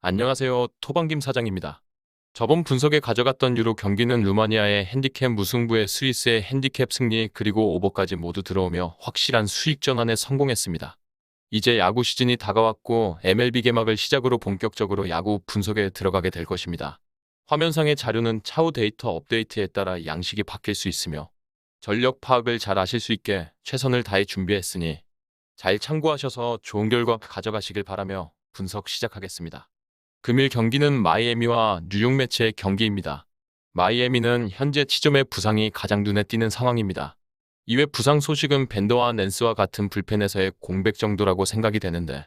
안녕하세요. 토방김 사장입니다. 저번 분석에 가져갔던 유로 경기는 루마니아의 핸디캡 무승부에 스위스의 핸디캡 승리 그리고 오버까지 모두 들어오며 확실한 수익 전환에 성공했습니다. 이제 야구 시즌이 다가왔고 MLB 개막을 시작으로 본격적으로 야구 분석에 들어가게 될 것입니다. 화면상의 자료는 차후 데이터 업데이트에 따라 양식이 바뀔 수 있으며 전력 파악을 잘 하실 수 있게 최선을 다해 준비했으니 잘 참고하셔서 좋은 결과 가져가시길 바라며 분석 시작하겠습니다. 금일 경기는 마이애미와 뉴욕 매치의 경기입니다. 마이애미는 현재 치점의 부상이 가장 눈에 띄는 상황입니다. 이외 부상 소식은 벤더와 낸스와 같은 불펜에서의 공백 정도라고 생각이 되는데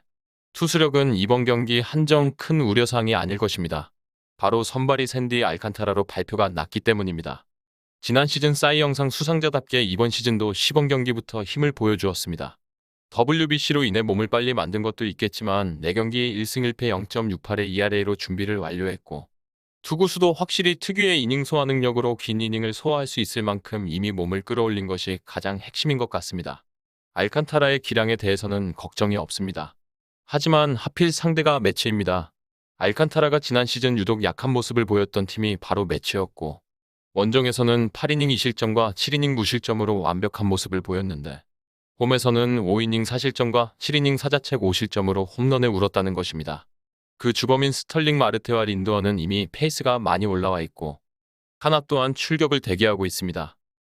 투수력은 이번 경기 한정 큰 우려사항이 아닐 것입니다. 바로 선발이 샌디 알칸타라로 발표가 났기 때문입니다. 지난 시즌 싸이 영상 수상자답게 이번 시즌도 시범 경기부터 힘을 보여주었습니다. WBC로 인해 몸을 빨리 만든 것도 있겠지만 4경기 1승 1패 0.68의 ERA로 준비를 완료했고 투구수도 확실히 특유의 이닝 소화 능력으로 긴 이닝을 소화할 수 있을 만큼 이미 몸을 끌어올린 것이 가장 핵심인 것 같습니다. 알칸타라의 기량에 대해서는 걱정이 없습니다. 하지만 하필 상대가 매치입니다. 알칸타라가 지난 시즌 유독 약한 모습을 보였던 팀이 바로 매치였고 원정에서는 8이닝 2실점과 7이닝 무실점으로 완벽한 모습을 보였는데 홈에서는 5이닝 4실점과 7이닝 사자책 5실점으로 홈런에 울었다는 것입니다. 그 주범인 스털링 마르테와 린드어는 이미 페이스가 많이 올라와 있고 하나 또한 출격을 대기하고 있습니다.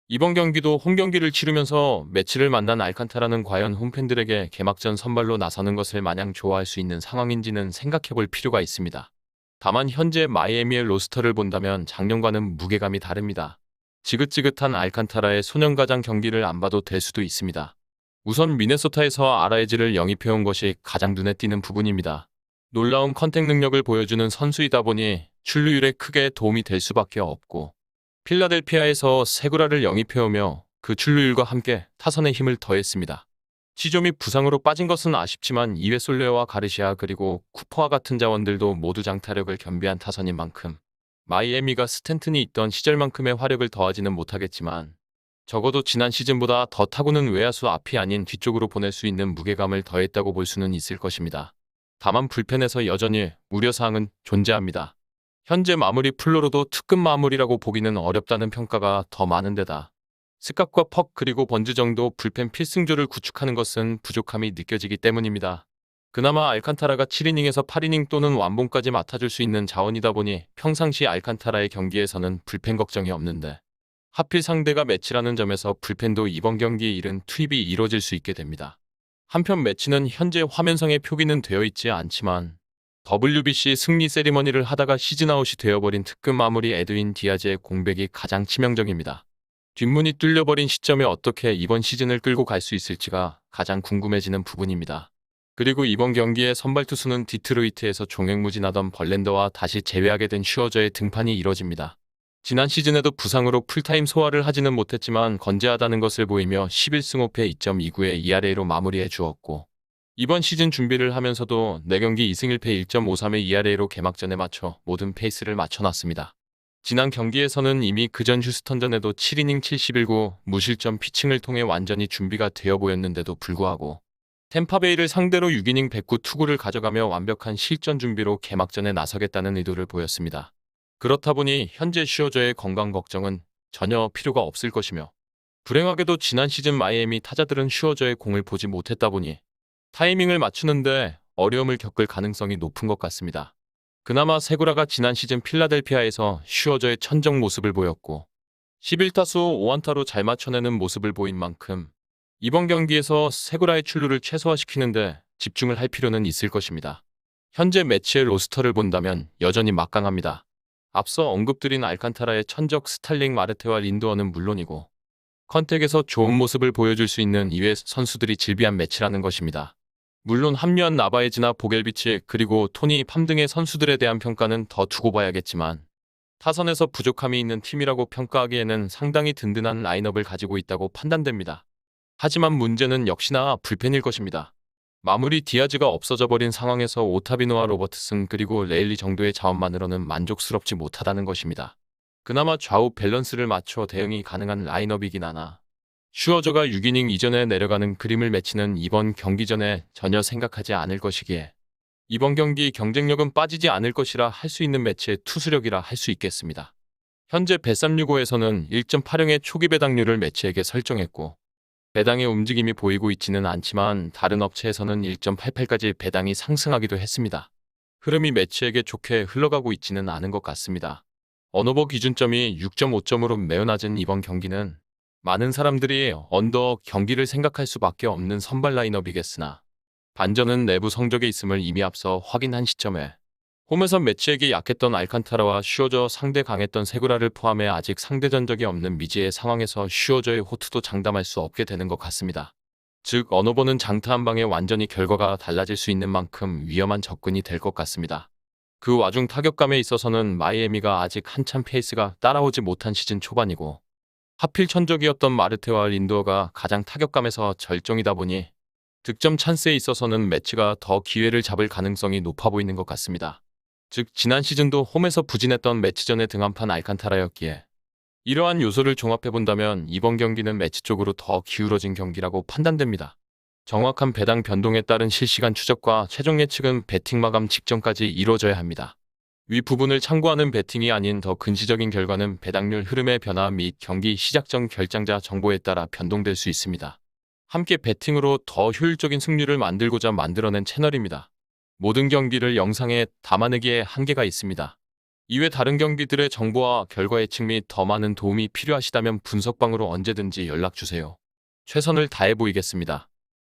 이번 경기도 홈 경기를 치르면서 매치를 만난 알칸타라는 과연 홈팬들에게 개막전 선발로 나서는 것을 마냥 좋아할 수 있는 상황인지는 생각해 볼 필요가 있습니다. 다만 현재 마이애미의 로스터를 본다면 작년과는 무게감이 다릅니다. 지긋지긋한 알칸타라의 소년가장 경기를 안 봐도 될 수도 있습니다. 우선 미네소타에서 아라에즈를 영입해온 것이 가장 눈에 띄는 부분입니다. 놀라운 컨택 능력을 보여주는 선수이다 보니 출루율에 크게 도움이 될 수밖에 없고 필라델피아에서 세구라를 영입해오며 그 출루율과 함께 타선의 힘을 더했습니다. 지점이 부상으로 빠진 것은 아쉽지만 이웨 솔레와 가르시아 그리고 쿠퍼와 같은 자원들도 모두 장타력을 겸비한 타선인 만큼 마이애미가 스탠튼이 있던 시절만큼의 화력을 더하지는 못하겠지만 적어도 지난 시즌보다 더 타구는 외야수 앞이 아닌 뒤쪽으로 보낼 수 있는 무게감을 더했다고 볼 수는 있을 것입니다. 다만 불펜에서 여전히 우려사항은 존재합니다. 현재 마무리 플로로도 특급 마무리라고 보기는 어렵다는 평가가 더 많은데다 스캅과 퍽 그리고 번즈 정도 불펜 필승조를 구축하는 것은 부족함이 느껴지기 때문입니다. 그나마 알칸타라가 7이닝에서 8이닝 또는 완봉까지 맡아줄 수 있는 자원이다 보니 평상시 알칸타라의 경기에서는 불펜 걱정이 없는데 하필 상대가 매치라는 점에서 불펜도 이번 경기 일은 투입이 이뤄질 수 있게 됩니다. 한편 매치는 현재 화면상의 표기는 되어 있지 않지만 WBC 승리 세리머니를 하다가 시즌아웃이 되어버린 특급 마무리 에드윈 디아즈의 공백이 가장 치명적입니다. 뒷문이 뚫려버린 시점에 어떻게 이번 시즌을 끌고 갈 수 있을지가 가장 궁금해지는 부분입니다. 그리고 이번 경기의 선발 투수는 디트로이트에서 종횡무진하던 벌렌더와 다시 재회하게 된 슈어저의 등판이 이뤄집니다. 지난 시즌에도 부상으로 풀타임 소화를 하지는 못했지만 건재하다는 것을 보이며 11승 5패 2.29의 ERA로 마무리해 주었고 이번 시즌 준비를 하면서도 4경기 2승 1패 1.53의 ERA로 개막전에 맞춰 모든 페이스를 맞춰놨습니다. 지난 경기에서는 이미 그전 휴스턴전에도 7이닝 71구 무실점 피칭을 통해 완전히 준비가 되어 보였는데도 불구하고 템파베이를 상대로 6이닝 109 투구를 가져가며 완벽한 실전 준비로 개막전에 나서겠다는 의도를 보였습니다. 그렇다 보니 현재 슈어저의 건강 걱정은 전혀 필요가 없을 것이며 불행하게도 지난 시즌 마이애미 타자들은 슈어저의 공을 보지 못했다 보니 타이밍을 맞추는데 어려움을 겪을 가능성이 높은 것 같습니다. 그나마 세구라가 지난 시즌 필라델피아에서 슈어저의 천정 모습을 보였고 11타수 5안타로 잘 맞춰내는 모습을 보인 만큼 이번 경기에서 세구라의 출루를 최소화시키는데 집중을 할 필요는 있을 것입니다. 현재 매치의 로스터를 본다면 여전히 막강합니다. 앞서 언급드린 알칸타라의 천적 스탈링 마르테와 린도어는 물론이고 컨택에서 좋은 모습을 보여줄 수 있는 이외 선수들이 질비한 매치라는 것입니다. 물론 합류한 나바에즈나 보겔비치 그리고 토니 팜 등의 선수들에 대한 평가는 더 두고 봐야겠지만 타선에서 부족함이 있는 팀이라고 평가하기에는 상당히 든든한 라인업을 가지고 있다고 판단됩니다. 하지만 문제는 역시나 불펜일 것입니다. 마무리 디아즈가 없어져 버린 상황에서 오타비노와 로버트슨 그리고 레일리 정도의 자원만으로는 만족스럽지 못하다는 것입니다. 그나마 좌우 밸런스를 맞춰 대응이 가능한 라인업이긴 하나 슈어저가 6이닝 이전에 내려가는 그림을 맺히는 이번 경기 전에 전혀 생각하지 않을 것이기에 이번 경기 경쟁력은 빠지지 않을 것이라 할 수 있는 매치의 투수력이라 할 수 있겠습니다. 현재 배365에서는 1.8형의 초기 배당률을 매치에게 설정했고 배당의 움직임이 보이고 있지는 않지만 다른 업체에서는 1.88까지 배당이 상승하기도 했습니다. 흐름이 매치에게 좋게 흘러가고 있지는 않은 것 같습니다. 언어버 기준점이 6.5점으로 매우 낮은 이번 경기는 많은 사람들이 언더 경기를 생각할 수밖에 없는 선발 라인업이겠으나 반전은 내부 성적에 있음을 이미 앞서 확인한 시점에 홈에서 매치에게 약했던 알칸타라와 슈어저 상대 강했던 세구라를 포함해 아직 상대 전적이 없는 미지의 상황에서 슈어저의 호투도 장담할 수 없게 되는 것 같습니다. 즉 언어버는 장타 한 방에 완전히 결과가 달라질 수 있는 만큼 위험한 접근이 될 것 같습니다. 그 와중 타격감에 있어서는 마이애미가 아직 한참 페이스가 따라오지 못한 시즌 초반이고 하필 천적이었던 마르테와 린도어가 가장 타격감에서 절정이다 보니 득점 찬스에 있어서는 매치가 더 기회를 잡을 가능성이 높아 보이는 것 같습니다. 즉 지난 시즌도 홈에서 부진했던 매치전에 등한판 알칸타라였기에 이러한 요소를 종합해 본다면 이번 경기는 매치 쪽으로 더 기울어진 경기라고 판단됩니다. 정확한 배당 변동에 따른 실시간 추적과 최종 예측은 배팅 마감 직전까지 이루어져야 합니다. 위 부분을 참고하는 배팅이 아닌 더 근시적인 결과는 배당률 흐름의 변화 및 경기 시작 전 결장자 정보에 따라 변동될 수 있습니다. 함께 배팅으로 더 효율적인 승률을 만들고자 만들어낸 채널입니다. 모든 경기를 영상에 담아내기에 한계가 있습니다. 이외 다른 경기들의 정보와 결과 예측 및 더 많은 도움이 필요하시다면 분석방으로 언제든지 연락주세요. 최선을 다해 보이겠습니다.